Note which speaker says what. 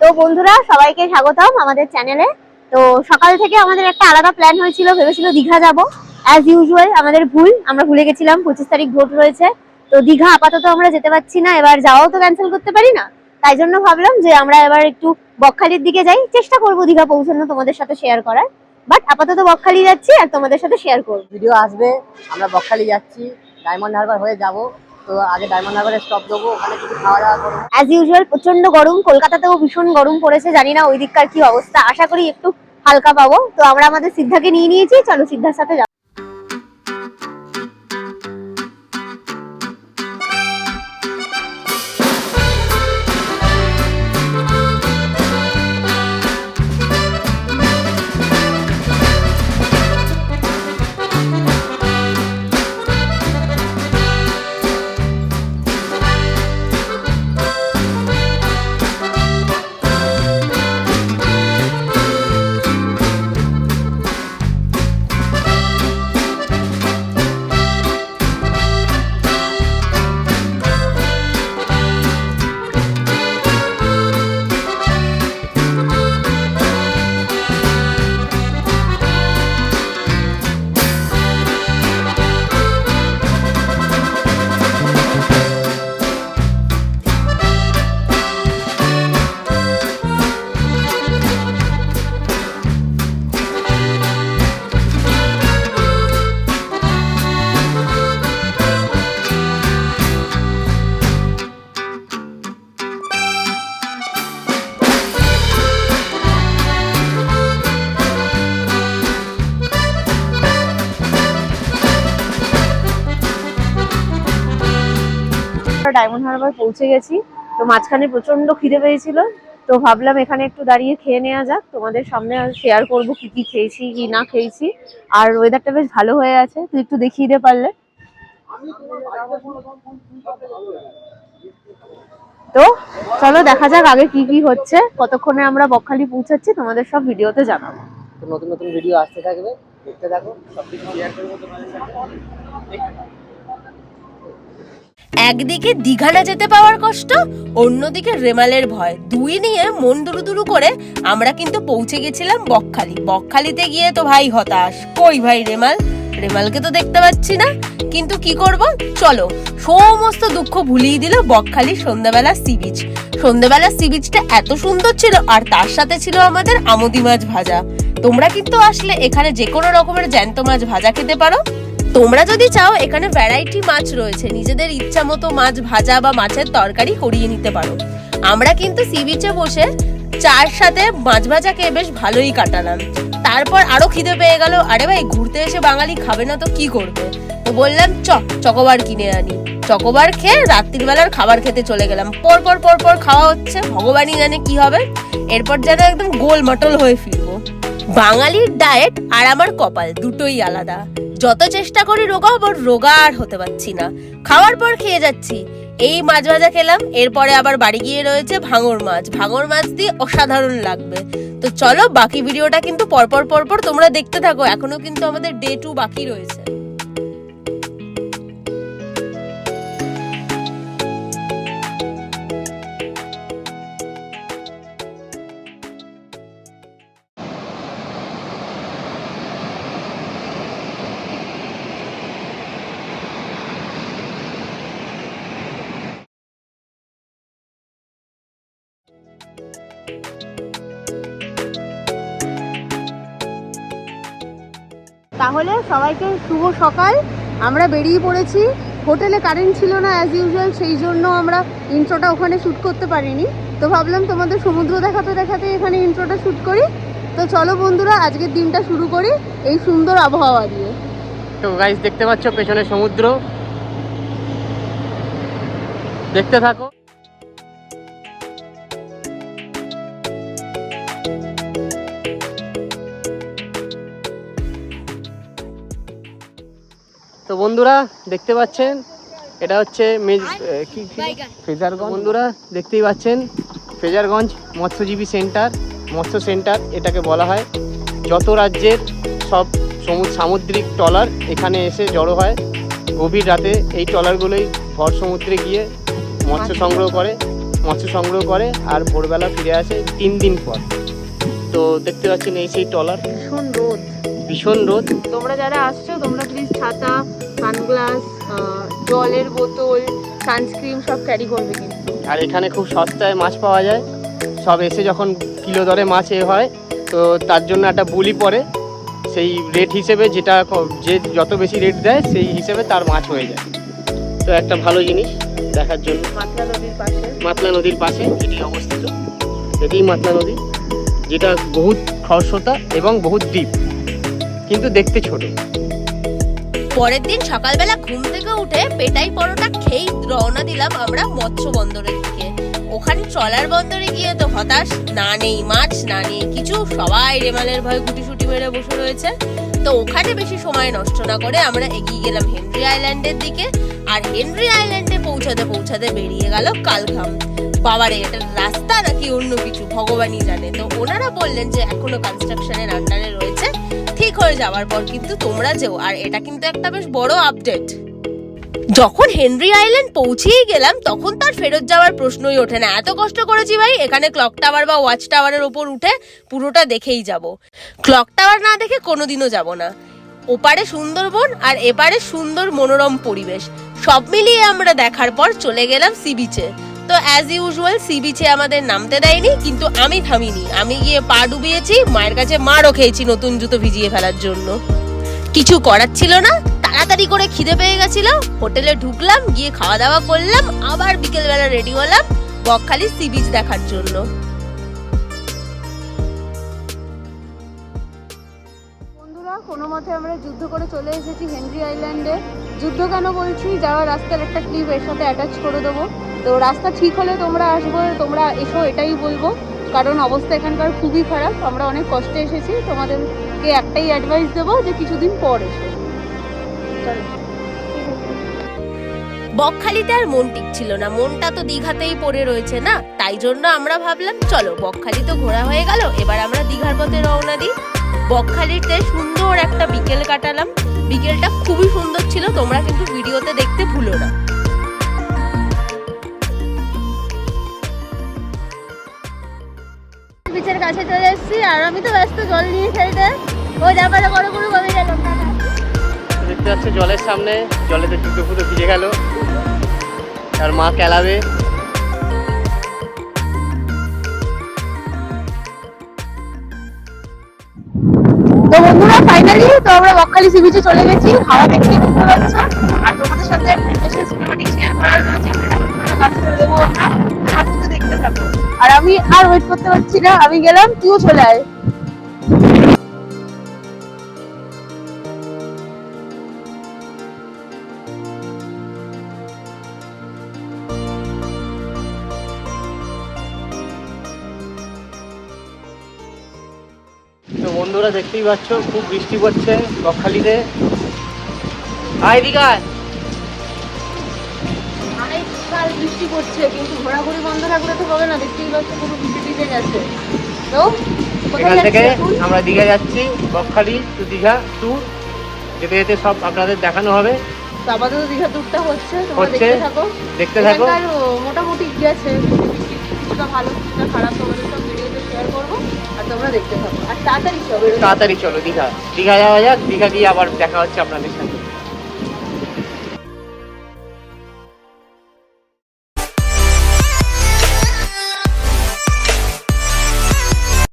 Speaker 1: তো বন্ধুরা, সবাইকে স্বাগতম আমাদের চ্যানেলে তো সকাল থেকে আমাদের একটা আলাদা প্ল্যান হয়েছিল, ভেবেছিল দীঘা যাব। অ্যাজ ইউজুয়াল আমাদের ভুল, আমরা ভুলে গেছিলাম, পঁচিশ তারিখ ভোট রয়েছে। তো দীঘা আপাতত আমরা যেতে পারছি না, এবার যাওয়াও তো ক্যান্সেল করতে পারি না। তাই জন্য ভাবলাম যে আমরা এবার একটু বকখালির দিকে যাই। চেষ্টা করব দীঘা পৌঁছানো তোমাদের সাথে শেয়ার করার। বাট আপাতত বকখালি যাচ্ছি আর তোমাদের সাথে শেয়ার করব।
Speaker 2: ভিডিও আসবে, আমরা বকখালি যাচ্ছি ডায়মন্ড হারবার হয়ে যাব। তো আগে
Speaker 1: অ্যাজ ইউজুয়াল প্রচণ্ড গরম, কলকাতাতেও ভীষণ গরম পড়েছে, জানি না ওই দিককার কি অবস্থা। আশা করি একটু হালকা পাবো। তো আমরা আমাদের সিদ্ধাকে নিয়ে নিয়েছি, চলো সিদ্ধার সাথে হারবার পৌঁছে গেছি। তো মাঝখানে প্রচণ্ড খিদে পেয়েছিল। তো ভাবলাম এখানে একটু দাঁড়িয়ে খেয়ে নেওয়া যাক। তোমাদের সামনে শেয়ার করব কি কি খেয়েছি, কি না খেয়েছি। আর ওয়েদারটা বেশ ভালো হয়ে আছে। তুই একটু দেখিয়ে দে পারলে। তো চলো দেখা যাক আগে কি কি হচ্ছে। কতক্ষণে আমরা বকখালি পৌঁছাচ্ছি তোমাদের সব ভিডিওতে জানাব।
Speaker 2: নতুন নতুন ভিডিও আসতে থাকবে। দেখতে থাকো সব কিছু শেয়ার করব তোমাদের সাথে।
Speaker 3: একদিকে দীঘা না যেতে পাওয়ার কষ্ট, অন্যদিকে রেমালের ভয়। দুই নিয়ে মন দুরু দুরু করে আমরা কিন্তু পৌঁছে গেছিলাম বকখালি। বকখালিতে গিয়ে তো ভাই হতাশ। কই ভাই রেমাল? রেমালকে তো দেখতে পাচ্ছি না। কিন্তু কি করব? চলো। সমস্ত দুঃখ ভুলিয়ে দিল বকখালি সন্ধ্যাবেলা সি বিচ। সন্ধ্যাবেলা সি বিচটা এত সুন্দর ছিল আর তার সাথে ছিল আমাদের আমদি মাছ ভাজা। তোমরা কিন্তু আসলে এখানে যে কোনো রকমের জ্যান্ত মাছ ভাজা খেতে পারো। তোমরা যদি চাও, এখানে ভ্যারাইটি মাছ রয়েছে। নিজেদের ইচ্ছা মতো মাছ ভাজা বা মাছের তরকারি করিয়ে নিতে পারো। আমরা কিন্তু সি বিচে বসে চার সাথে মাছ ভাজাকে বেশ ভালোই কাটালাম। তারপর আরও খিদে পেয়ে গেল। আরে ভাই, ঘুরতে এসে বাঙালি খাবে না তো কি করবে? তো বললাম, চ, চকোবার কিনে আনি। চকোবার খেয়ে রাত্রির বেলার খাবার খেতে চলে গেলাম। পর পর পর পর খাওয়া হচ্ছে। ভগবানই জানে কি হবে। এরপর যেন একদম গোল মটল হয়ে ফিরবো। বাঙালির ডায়েট আর আমার কপাল দুটোই আলাদা। যত চেষ্টা করি রোগা আবার রোগা আর হতে পারছি না। খাওয়ার পর খেয়ে যাচ্ছি। এই মাছ ভাজা খেলাম, এরপরে আবার বাড়ি গিয়ে রয়েছে ভাঙর মাছ। ভাঙর মাছ দিয়ে অসাধারণ লাগবে। তো চলো, বাকি ভিডিওটা কিন্তু পরপর পরপর তোমরা দেখতে থাকো। এখনও কিন্তু আমাদের ডে টু বাকি রয়েছে।
Speaker 1: তাহলে সবাইকে শুভ সকাল। আমরা বেরিয়ে পড়েছি। হোটেলে কারেন্ট ছিল না অ্যাজ ইউজুয়াল সেই জন্য আমরা ইন্ট্রোটা ওখানে শ্যুট করতে পারিনি। তো ভাবলাম তোমাদের সমুদ্র দেখাতে দেখাতে এখানে ইন্ট্রোটা শ্যুট করি। তো চলো বন্ধুরা, আজকের দিনটা শুরু করি এই সুন্দর আবহাওয়া দিয়ে।
Speaker 2: তো গাইস দেখতে পাচ্ছ পেছনে সমুদ্র। দেখতে থাকো। তো বন্ধুরা দেখতে পাচ্ছেন এটা হচ্ছে কি ফ্রেজারগঞ্জ বন্ধুরা দেখতেই পাচ্ছেন ফেজারগঞ্জ মৎস্যজীবী সেন্টার মৎস্য সেন্টার এটাকে বলা হয়। যত রাজ্যের সব সমুদ্র সামুদ্রিক ট্রলার এখানে এসে জড়ো হয় গভীর রাতে এই ট্রলারগুলোই ভর সমুদ্রে গিয়ে মৎস্য সংগ্রহ করে মৎস্য সংগ্রহ করে আর ভোরবেলা ফিরে আসে তিন দিন পর। তো দেখতে পাচ্ছেন এই সেই ট্রলার।
Speaker 4: ভীষণ রোদ।
Speaker 2: ভীষণ রোদ।
Speaker 4: তোমরা যারা আসছো তোমরা প্লিজ ছাতা সানগ্লাস জলের বোতল সানস্ক্রিন সব ক্যারি করবে কিন্তু।
Speaker 2: আর এখানে খুব সস্তায় মাছ পাওয়া যায়। সব এসে যখন কিলো দরে মাছ এ হয় তো তার জন্য একটা বুলি পড়ে সেই রেট হিসেবে যেটা যে যত বেশি রেট দেয় সেই হিসেবে তার মাছ হয়ে যায়। তো একটা ভালো জিনিস দেখার জন্য।
Speaker 4: মাতলা নদীর পাশে।
Speaker 2: মাতলা নদীর পাশে এটি অবস্থিত। এটিই মাতলা নদী যেটা বহুত খরস্রোতা এবং বহুত ডিপ কিন্তু দেখতে ছোট।
Speaker 3: পরের দিন সকালবেলা ঘুম থেকে উঠে পেটাই পরোটা খেয়েই রওনা দিলাম আমরা মৎস্য বন্দরের দিকে। ওখানে ট্রলার বন্দরে গিয়ে তো হতাশ, না নেই মাছ, না নেই কিছু, সবাই রেমালের ভয় গুটি সুটি মেরে বসে রয়েছে। তো ওখানে বেশি সময় নষ্ট না করে আমরা এগিয়ে গেলাম হেনরি আইল্যান্ডের দিকে আর হেনরি আইল্যান্ডে পৌঁছাতে পৌঁছাতে বেরিয়ে গেল কালঘাম। বাবারে, এটা রাস্তা নাকি অন্য কিছু? ভগবানই জানে। তো ওনারা বললেন যে এখনও কনস্ট্রাকশনের আন্ডারে রয়েছে। ঠিক হয়ে যাওয়ার পর কিন্তু তোমরা যেও। আর এটা কিন্তু একটা বেশ বড় আপডেট যখন হেনরি আইল্যান্ড পৌঁছেই গেলাম, তখন তার ফেরত যাওয়ার প্রশ্নই ওঠে না। এত কষ্ট করেছি ভাই, এখানে ক্লক টাওয়ার বা ওয়াচ টাওয়ারের ওপর উঠে পুরোটা দেখেই যাব। ক্লক টাওয়ার না দেখে কোনোদিনও যাব না। ওপারে সুন্দরবন আর এপারে সুন্দর মনোরম পরিবেশ। সব মিলিয়ে আমরা দেখার পর চলে গেলাম সি বিচে তো অ্যাজ ইউজুয়াল সি বিচে আমাদের নামতে দেয়নি, কিন্তু আমি থামিনি। আমি গিয়ে পা ডুবিয়েছি, মায়ের কাছে মারও খেয়েছি নতুন জুতো ভিজিয়ে ফেলার জন্য। কিছু করার ছিল না, তাড়াতাড়ি করে খিদে পেয়ে গেছিল, হোটেলে ঢুকলাম, গিয়ে খাওয়া দাওয়া করলাম, আবার বিকেলবেলা রেডি হলাম, বকখালি সি বিচ দেখার জন্য।
Speaker 4: কোনো মতে আমরা যুদ্ধ করে চলে এসেছি হেনরি আইল্যান্ডে। যুদ্ধ কেন বলছি? যাওয়ার রাস্তার একটা ক্লিপ এর সাথে অ্যাটাচ করে দেবো। তো রাস্তা ঠিক হলে তোমরা আসব, তোমরা এসো, এটাই বলব। কারণ অবস্থা এখানকার খুবই খারাপ, আমরা অনেক কষ্টে এসেছি। তোমাদেরকে একটাই অ্যাডভাইস দেবো যে কিছুদিন পর এসো।
Speaker 3: বকখালিতে আর মন টিকছিল না। মনটা তো দীঘাতেই পড়ে রয়েছে না? তাই জন্য আমরা ভাবলাম, চলো, বকখালি তো ঘোরা হয়ে গেল, এবার আমরা দীঘার পথে রওনা দিই। বকখালিতে সুন্দর একটা বিকেল কাটালাম। বিকেলটা খুবই সুন্দর ছিল, তোমরা কিন্তু ভিডিওতে দেখতে ভুলো না।
Speaker 4: বিচের কাছে চলে এসেছি আর আমি তো ব্যস্ত জল নিয়ে খেলতে ওই ব্যাপারে করে করে কমে গেলাম
Speaker 2: দেখতে পাচ্ছে জলের সামনে জলেতে জুতো ফুটো ভিজে গেল। আর মা কেলাবে।
Speaker 4: তো বন্ধুরা ফাইনালি তো আমরা বকখালি সি বিচে চলে গেছি। হাওয়া দেখতে আর তোমাদের সাথে একটা বিশেষ সিনেমাটিক শেয়ার করার জন্য আর আমি আর ওয়েট করতে পারছি না, আমি গেলাম, তুইও চলে আয়।
Speaker 2: তো বন্ধুরা দেখতেই পাচ্ছ, খুব বৃষ্টি পড়ছে বকখালিতে। আয় দীঘায়।
Speaker 4: বৃষ্টি পড়ছে কিন্তু ঘোরাঘুরি বন্ধ থাকলে তো হবে না দেখতেই পাচ্ছ পুরো ভিজে ভিজে গেছে। তো
Speaker 2: এখান থেকে আমরা দীঘা যাচ্ছি বকখালি টু দীঘা ট্যুর যেতে যেতে সব আপনাদের দেখানো হবে।
Speaker 4: তো আপাতত দীঘা ট্যুরটা হচ্ছে তোমরা। দেখতে থাকো।
Speaker 2: দেখতে থাকো।
Speaker 4: ও, মোটামুটি গেছে কিছুটা ভালো কিছুটা খারাপ তোমাদের সব ভিডিওতে শেয়ার করব আর তোমরা দেখতে থাকো। আর তাড়াতাড়ি সব
Speaker 2: তাড়াতাড়ি চলো দীঘা। দীঘা যাওয়া যাক দীঘা গিয়ে আবার দেখা হচ্ছে আপনাদের সাথে।